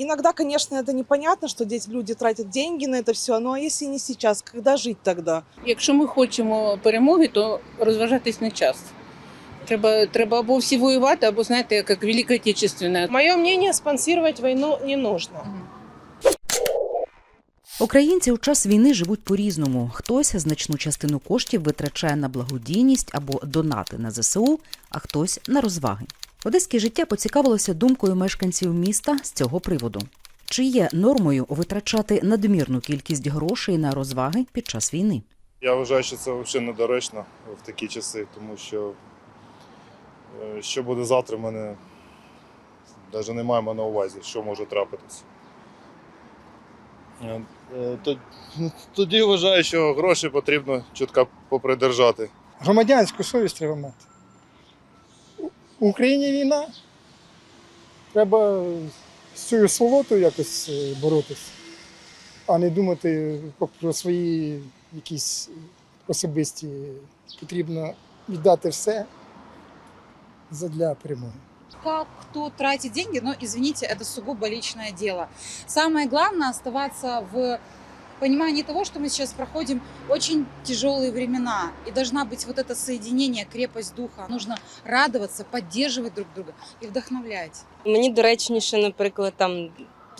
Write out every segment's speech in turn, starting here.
Иногда, конечно, это непонятно, что здесь люди тратят деньги на это все, но если не сейчас, когда жить тогда? Якщо ми хочемо перемоги, то розважатись не час. Треба, треба або всі воювати, або знаєте, як Велика Отечественна. Мое мнение, спонсировать войну не нужно. Українці у час війни живуть по-різному. Хтось значну частину коштів витрачає на благодійність або донати на ЗСУ, а хтось на розваги. Одеське життя поцікавилося думкою мешканців міста з цього приводу. Чи є нормою витрачати надмірну кількість грошей на розваги під час війни? Я вважаю, що це взагалі недоречно в такі часи, тому що е, що буде завтра, в мене навіть не маємо на увазі, що може трапитися. Е, е, Тоді вважаю, що гроші потрібно чітко попридержати. Громадянську совість треба мати. У Україні війна. Треба з цією сволотою якось е, боротися, а не думати про свої якісь особисті. Потрібно віддати все задля перемоги. как кто тратит деньги, но, извините, это сугубо личное дело. Самое главное оставаться в понимании того, что мы сейчас проходим очень тяжелые времена, и должна быть вот это соединение, крепость духа. Нужно радоваться, поддерживать друг друга и вдохновлять. Мені доречніше, наприклад, там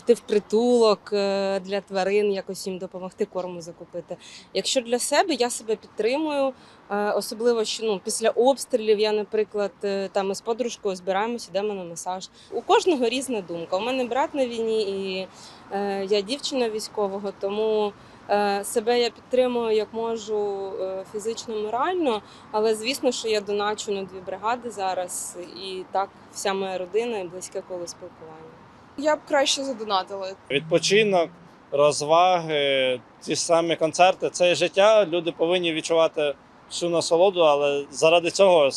піти в притулок е, для тварин, якось їм допомогти корму закупити. Якщо для себе я себе підтримую, е, особливо що ну після обстрілів я, наприклад, е, там із подружкою збираємося, йдемо на масаж. У кожного різна думка. У мене брат на війні, і я дівчина військового, тому. Себе я підтримую як можу фізично, морально, але звісно, що я доначу на дві бригади зараз, і так вся моя родина і близьке коло спілкування. Я б краще задонатила. Відпочинок, розваги, ті ж самі концерти це життя. Люди повинні відчувати всю насолоду, але заради цього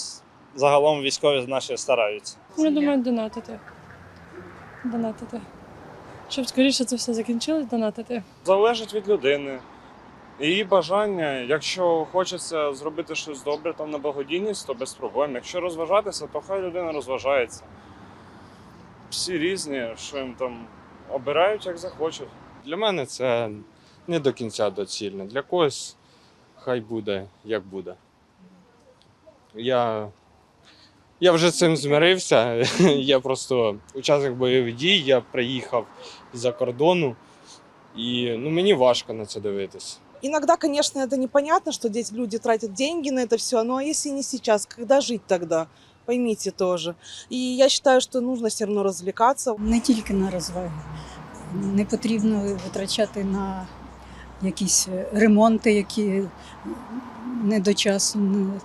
загалом військові наші стараються. Я думаю, донатити. Донатити. Щоб скоріше це все закінчилось, донатити. залежить від людини. Її бажання, якщо хочеться зробити щось добре там на благодійність, то без проблем. Якщо розважатися, то хай людина розважається. Всі різні, що їм там обирають, як захочуть. Для мене це не до кінця доцільно. Для когось хай буде, як буде. Я, я вже з цим змирився. Я просто учасник бойових дій, я приїхав з-за кордону, і ну, мені важко на це дивитися. Иногда, конечно, это непонятно, что здесь люди тратят деньги на это все, но если не сейчас, когда жить тогда? Поймите тоже. И я считаю, что нужно все равно развлекаться. Не тільки на розваги. Не потрібно витрачати на якісь ремонти, які не недочасно.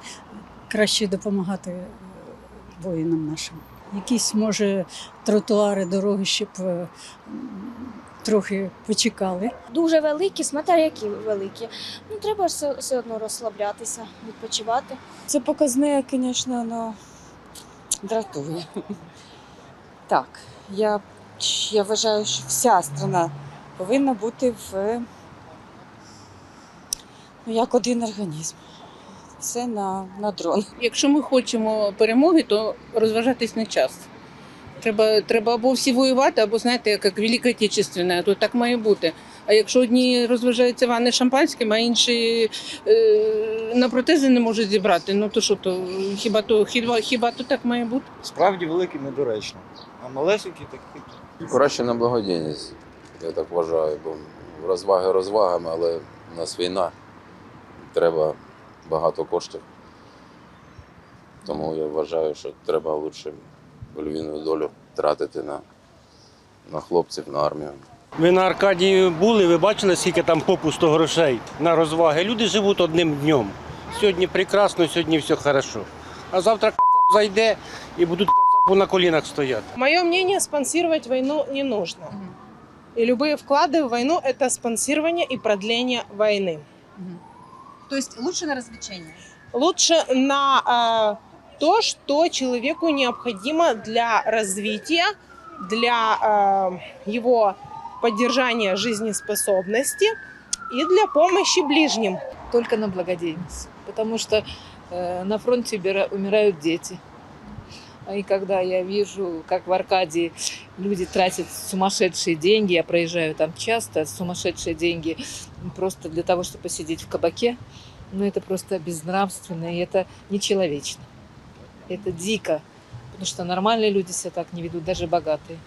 Краще допомагати воїнам нашим. Якісь, може, тротуари, дороги, щоб е, трохи почекали. дуже великі, смотря які великі. Ну треба все, все одно розслаблятися, відпочивати. Це показник, звісно, але дратує. Так, я, я вважаю, що вся страна повинна бути в ну, як один організм. Все на, на дрон. Якщо ми хочемо перемоги, то розважатись не час. Треба, треба або всі воювати, або знаєте, як Велика Отечественна, то так має бути. А якщо одні розважаються ванни шампанським, а інші е, на протези не можуть зібрати, ну то що то хіба то хіба, хіба то так має бути? Справді великі недоречно. А малесенькі такі. Краще на благодійність, я так вважаю, бо розваги розвагами, але у нас війна, треба багато коштів. Тому я вважаю, що треба лучше львівну долю тратити на, на хлопців, на армію. Ви на Аркадії були, ви бачили, скільки там попусто грошей на розваги. Люди живуть одним днем. Сьогодні прекрасно, сьогодні все хорошо. А завтра кацап зайде і будуть кацапу на колінах стояти. Мое мнение, спонсировать войну не нужно. И любые вклады в войну – это спонсирование и продление войны. То есть лучше на развлечения. Лучше на э, то, что человеку необходимо для развития, для э, его поддержания жизнеспособности и для помощи ближним. Только на благодійність. Тому що на фронті умирають діти. И когда я вижу, как в Аркадии люди тратят сумасшедшие деньги, я проезжаю там часто, сумасшедшие деньги просто для того, чтобы посидеть в кабаке, ну это просто безнравственно, и это нечеловечно. Это дико, потому что нормальные люди себя так не ведут, даже богатые.